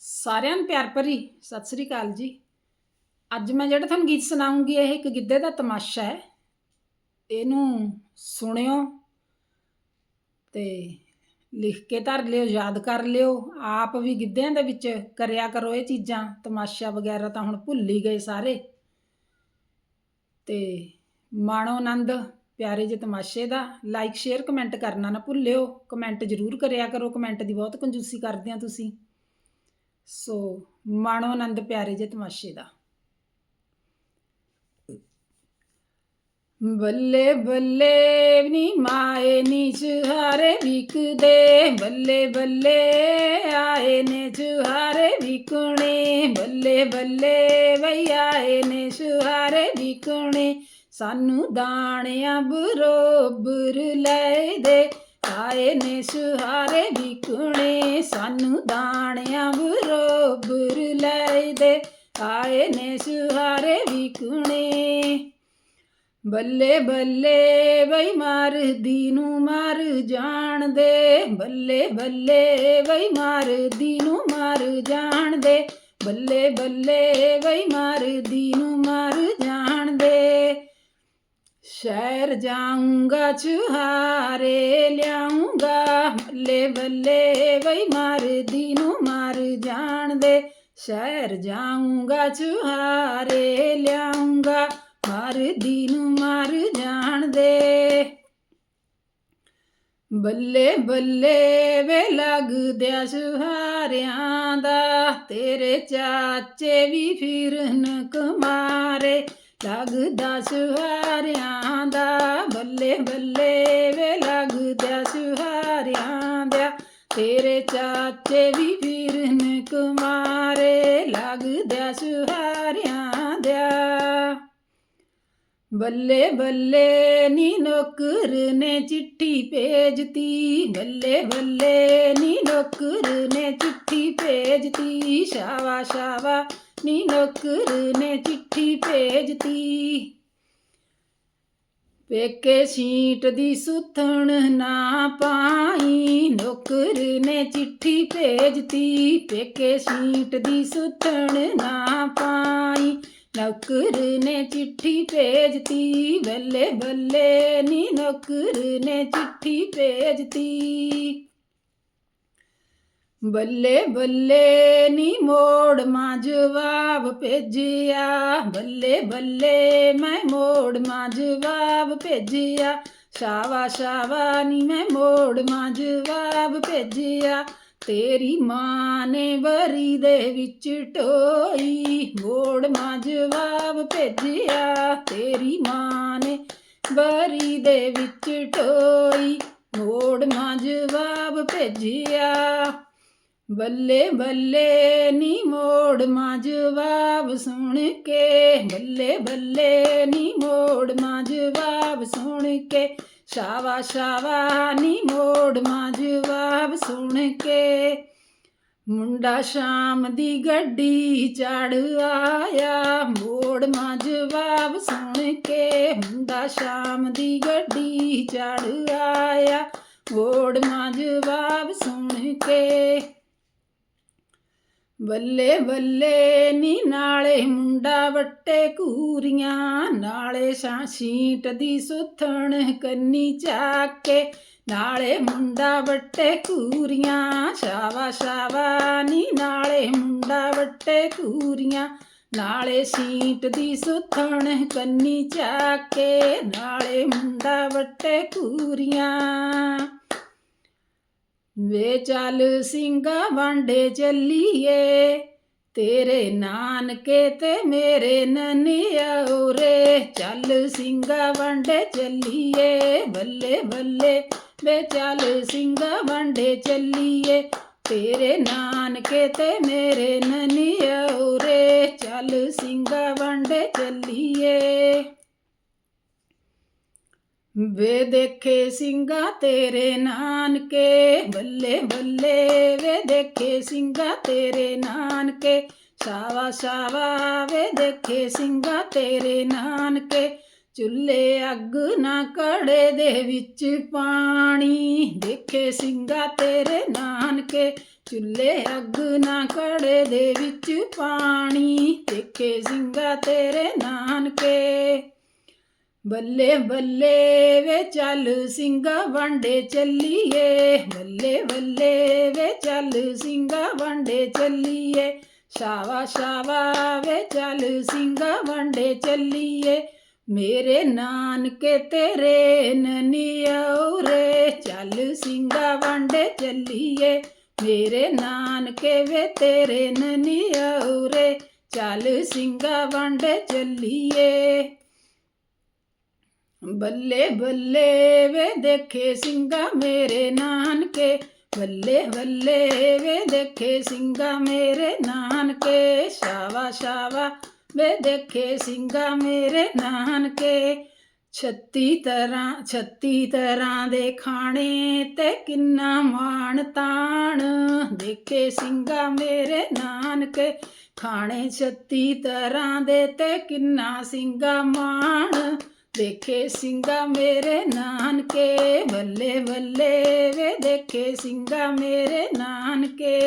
ਸਾਰਿਆਂ ਨੂੰ ਪਿਆਰ ਭਰੀ ਸਤਿ ਸ੍ਰੀ ਅਕਾਲ ਜੀ। ਅੱਜ ਮੈਂ ਜਿਹੜਾ ਤੁਹਾਨੂੰ ਗੀਤ ਸੁਣਾਉਂਗੀ, ਇਹ ਇੱਕ ਗਿੱਧੇ ਦਾ ਤਮਾਸ਼ਾ ਹੈ। ਇਹਨੂੰ ਸੁਣਿਓ ਤੇ ਲਿਖ ਕੇ ਧਰ ਲਿਓ, ਯਾਦ ਕਰ ਲਿਓ। ਆਪ ਵੀ ਗਿੱਧਿਆਂ ਦੇ ਵਿੱਚ ਕਰਿਆ ਕਰੋ ਇਹ ਚੀਜ਼ਾਂ। ਤਮਾਸ਼ਾ ਵਗੈਰਾ ਤਾਂ ਹੁਣ ਭੁੱਲ ਹੀ ਗਏ ਸਾਰੇ। ਤੇ ਮਾਣੋ ਆਨੰਦ, ਪਿਆਰੇ ਜੇ ਤਮਾਸ਼ੇ ਦਾ ਲਾਈਕ ਸ਼ੇਅਰ ਕਮੈਂਟ ਕਰਨਾ ਨਾ ਭੁੱਲਿਓ। ਕਮੈਂਟ ਜ਼ਰੂਰ ਕਰਿਆ ਕਰੋ। ਕਮੈਂਟ ਦੀ ਬਹੁਤ ਕੰਜੂਸੀ ਕਰਦੇ ਆ ਤੁਸੀਂ। ਸੋ ਮਾਣੋ ਆਨੰਦ ਪਿਆਰੇ ਜੇ ਤਮਾਸ਼ੇ ਦਾ। ਬੱਲੇ ਬੱਲੇ ਨੀ ਮਾਏ ਨੀ ਚੁਹਾਰੇ ਵਿਕਦੇ, ਬੱਲੇ ਬੱਲੇ ਆਏ ਨੇ ਚੁਹਾਰੇ ਵਿਕਣੇ, ਬੱਲੇ ਬੱਲੇ ਵਈ ਆਏ ਨੇ ਚੁਹਾਰੇ ਵਿਕਣੇ। ਸਾਨੂੰ ਦਾਣਿਆਂ ਬਰੋਬਰ ਲੈ ਦੇ, ਆਏ ਨੇ ਸੁਹਾਰੇ ਵਿਕਣੇ। ਸਾਨੂੰ ਦਾਣਿਆਂ ਬਰੋਬਰ ਲੈ ਦੇ, ਆਏ ਨੇ ਸੁਹਾਰੇ ਵਿਕਣੇ। ਬੱਲੇ ਬੱਲੇ ਬਈ ਮਾਰਦੀ ਨੂੰ ਮਾਰ ਜਾਣਦੇ ਬੱਲੇ ਬੱਲੇ ਬਈ ਮਾਰਦੀ ਨੂੰ ਮਾਰ ਜਾਣਦੇ ਬੱਲੇ ਬੱਲੇ ਬਈ ਮਾਰਦੀ ਨੂੰ ਮਾਰ ਜਾਣਦੇ ਸ਼ਹਿਰ ਜਾਊਂਗਾ ਚੁਹਾਰੇ ਲਿਆਉਂਗਾ ਬੱਲੇ ਬੱਲੇ ਬਈ ਮਾਰਦੀ ਨੂੰ ਮਾਰ ਜਾਣਦੇ ਸ਼ਹਿਰ ਜਾਊਂਗਾ ਚੁਹਾਰੇ ਲਿਆਉਂਗਾ ਮਾਰਦੀ ਨੂੰ ਮਾਰ ਜਾਣਦੇ ਬੱਲੇ ਬੱਲੇ ਵੇ ਲੱਗਦਿਆ ਸੁਹਾਰਿਆਂ ਦਾ, ਤੇਰੇ ਚਾਚੇ ਵੀ ਫਿਰਨ ਕੁਮਾਰੇ। ਲੱਗਦਾ ਸੁਹਾਰਿਆਂ ਦਾ, ਬੱਲੇ ਬੱਲੇ ਵੇ ਲੱਗਦਾ ਸੁਹਾਰਿਆਂ ਦਾ। ਤੇਰੇ ਚਾਚੇ ਵੀ ਫਿਰਨ ਕੁਮਾਰੇ ਲੱਗਦਾ ਸੁਹਾਰਿਆਂ ਦਾ। ਬੱਲੇ ਬੱਲੇ ਨੀ ਨੌਕਰ ਨੇ ਚਿੱਠੀ ਭੇਜਤੀ, ਬੱਲੇ ਬੱਲੇ ਨੀ ਨੌਕਰ ਨੇ ਚਿੱਠੀ ਭੇਜਤੀ, ਸ਼ਾਵਾ ਸ਼ਾਵਾ ਨੀ ਨੌਕਰ ਨੇ ਚਿੱਠੀ ਭੇਜਤੀ। ਪੇਕੇ ਸੀਟ ਦੀ ਸੁਥਣ ਨਾ ਪਾਈ, ਨੌਕਰ ਨੇ ਚਿੱਠੀ ਭੇਜਤੀ। ਪੇਕੇ ਸੀਟ ਦੀ ਸੁਥਣ ਨਾ ਪਾਈ, ਨੌਕਰ ਨੇ ਚਿੱਠੀ ਭੇਜਤੀ। ਬੱਲੇ ਬੱਲੇ ਨੀ ਨੌਕਰ ਨੇ ਚਿੱਠੀ ਭੇਜਤੀ। ਬੱਲੇ ਬੱਲੇ ਨੀ ਮੋੜ ਮਾਂ ਜਵਾਬ ਭੇਜਿਆ। ਬੱਲੇ ਬੱਲੇ ਮੈਂ ਮੋੜ ਮਾਂ ਜਵਾਬ ਭੇਜਿਆ। ਸ਼ਾਵਾ ਸ਼ਾਵਾ ਨੀ ਮੈਂ ਮੋੜ ਮਾਂ ਜਵਾਬ ਭੇਜਿਆ। ਤੇਰੀ ਮਾਂ ਨੇ ਬਰੀ ਦੇ ਵਿੱਚ ਟੋਈ, ਮੋੜ ਮਾਂ ਜਵਾਬ ਭੇਜਿਆ। ਤੇਰੀ ਮਾਂ ਨੇ ਬਰੀ ਦੇ ਵਿੱਚ ਟੋਈ, ਮੋੜ ਮਾਂ ਜਵਾਬ ਭੇਜਿਆ। ਬੱਲੇ ਬੱਲੇ ਨੀ ਮੋੜ ਮਾਂ ਜਵਾਬ ਸੁਣ ਕੇ। ਬੱਲੇ ਬੱਲੇ ਨੀ ਮੋੜ ਮਾਂ ਜਵਾਬ ਸੁਣ ਕੇ। ਸ਼ਾਵਾ ਸ਼ਾਵਾ ਨੀ ਮੋੜ ਮਾਂ ਜਵਾਬ ਸੁਣ ਕੇ। ਮੁੰਡਾ ਸ਼ਾਮ ਦੀ ਗੱਡੀ ਚੜ ਆਇਆ, ਮੋੜ ਮਾਂ ਜਵਾਬ ਸੁਣ ਕੇ। ਮੁੰਡਾ ਸ਼ਾਮ ਦੀ ਗੱਡੀ ਚੜ ਆਇਆ, ਮੋੜ ਮਾਂ ਜਵਾਬ ਸੁਣ ਕੇ। ਬੱਲੇ ਬੱਲੇ ਨੀ ਨਾਲੇ ਮੁੰਡਾ ਵੱਟੇ ਕੂਰੀਆਂ ਨਾਲੇ ਸਾਂ ਸੀਟ ਦੀ ਸੁਥਣ ਕੰਨੀ ਚੱਕ, ਨਾਲੇ ਮੁੰਡਾ ਵੱਟੇ ਕੂਰੀਆਂ ਸ਼ਾਵਾ ਸ਼ਾਵਾ ਨੀ ਨਾਲੇ ਮੁੰਡਾ ਵੱਟੇ ਕੂਰੀਆਂ ਨਾਲੇ ਸੀਟ ਦੀ ਸੁਥਣ ਕੰਨੀ ਚੱਕ, ਨਾਲੇ ਮੁੰਡਾ ਵੱਟੇ ਕੂਰੀਆਂ ਵੇ ਚੱਲ ਸਿੰਘਾ ਵਾਂਡੇ ਚੱਲੀਏ, ਤੇਰੇ ਨਾਨਕੇ ਤੇ ਮੇਰੇ ਨਨਿਆਉਰੇ ਚੱਲ ਸਿੰਘਾ ਵਾਂਡੇ ਚੱਲੀਏ, ਬੱਲੇ ਬੱਲੇ। ਵੇ ਚੱਲ ਸਿੰਘਾ ਵਾਂਡੇ ਚੱਲੀਏ, ਤੇਰੇ ਨਾਨਕੇ ਤੇ ਮੇਰੇ ਨਨਿਆਉਰੇ ਚੱਲ ਸਿੰਘਾ ਵਾਂਡੇ ਚੱਲੀਏ। ਵੇ ਦੇਖੇ ਸਿੰਘਾ ਤੇਰੇ ਨਾਨਕੇ, ਬੱਲੇ ਬੱਲੇ, ਵੇ ਦੇਖੇ ਸਿੰਘਾ ਤੇਰੇ ਨਾਨਕੇ, ਸ਼ਾਵਾ ਸ਼ਾਵਾ, ਵੇ ਦੇਖੇ ਸਿੰਘਾ ਤੇਰੇ ਨਾਨਕੇ, ਚੁੱਲ੍ਹੇ ਅੱਗ ਨਾ ਕੜੇ ਦੇ ਵਿੱਚ ਪਾਣੀ, ਦੇਖੇ ਸਿੰਘਾ ਤੇਰੇ ਨਾਨਕੇ, ਚੁੱਲ੍ਹੇ ਅੱਗ ਨਾ ਕੜੇ ਦੇ ਵਿੱਚ ਪਾਣੀ, ਦੇਖੇ ਸਿੰਘਾ ਤੇਰੇ ਨਾਨਕੇ। ਬੱਲੇ ਬੱਲੇ ਵੇ ਚੱਲ ਸਿੰਘਾ ਵਾਂਡੇ ਚੱਲੀਏ। ਬੱਲੇ ਬੱਲੇ ਵੇ ਚੱਲ ਸਿੰਘਾ ਵਾਂਡੇ ਚੱਲੀਏ। ਸ਼ਾਵਾ ਸ਼ਾਵਾ ਵੇ ਚੱਲ ਸਿੰਘਾ ਵਾਂਡੇ ਚੱਲੀਏ। ਮੇਰੇ ਨਾਨਕੇ ਤੇਰੇ ਨਨੀਉਰੇ ਚੱਲ ਸਿੰਘਾ ਵਾਂਡੇ ਚੱਲੀਏ। ਮੇਰੇ ਨਾਨਕੇ ਵੇ ਤੇਰੇ ਨਨੀਉਰੇ ਚੱਲ ਸਿੰਘਾ ਵਾਂਡੇ ਚੱਲੀਏ। ਬੱਲੇ ਬੱਲੇ ਵੇ ਦੇਖੇ ਸਿੰਘਾ ਮੇਰੇ ਨਾਨਕੇ। ਬੱਲੇ ਬੱਲੇ ਵੇ ਦੇਖੇ ਸਿੰਘਾ ਮੇਰੇ ਨਾਨਕੇ। ਸ਼ਾਵਾ ਸ਼ਾਵਾ ਵੇ ਦੇਖੇ ਸਿੰਘਾ ਮੇਰੇ ਨਾਨਕੇ। ਛੱਤੀ ਤਰ੍ਹਾਂ ਛੱਤੀ ਤਰ੍ਹਾਂ ਦੇ ਖਾਣੇ ਤੇ ਕਿੰਨਾ ਮਾਣ ਤਾਣ। ਦੇਖੇ ਸਿੰਘਾ ਮੇਰੇ ਨਾਨਕੇ, ਖਾਣੇ ਛੱਤੀ ਤਰ੍ਹਾਂ ਦੇ ਤੇ ਕਿੰਨਾ ਸਿੰਘਾ ਮਾਣ। ਦੇਖੇ ਸਿੰਘਾ ਮੇਰੇ ਨਾਨਕੇ ਬੱਲੇ ਬੱਲੇ ਵੇ ਦੇਖੇ ਸਿੰਘਾ ਮੇਰੇ ਨਾਨਕੇ।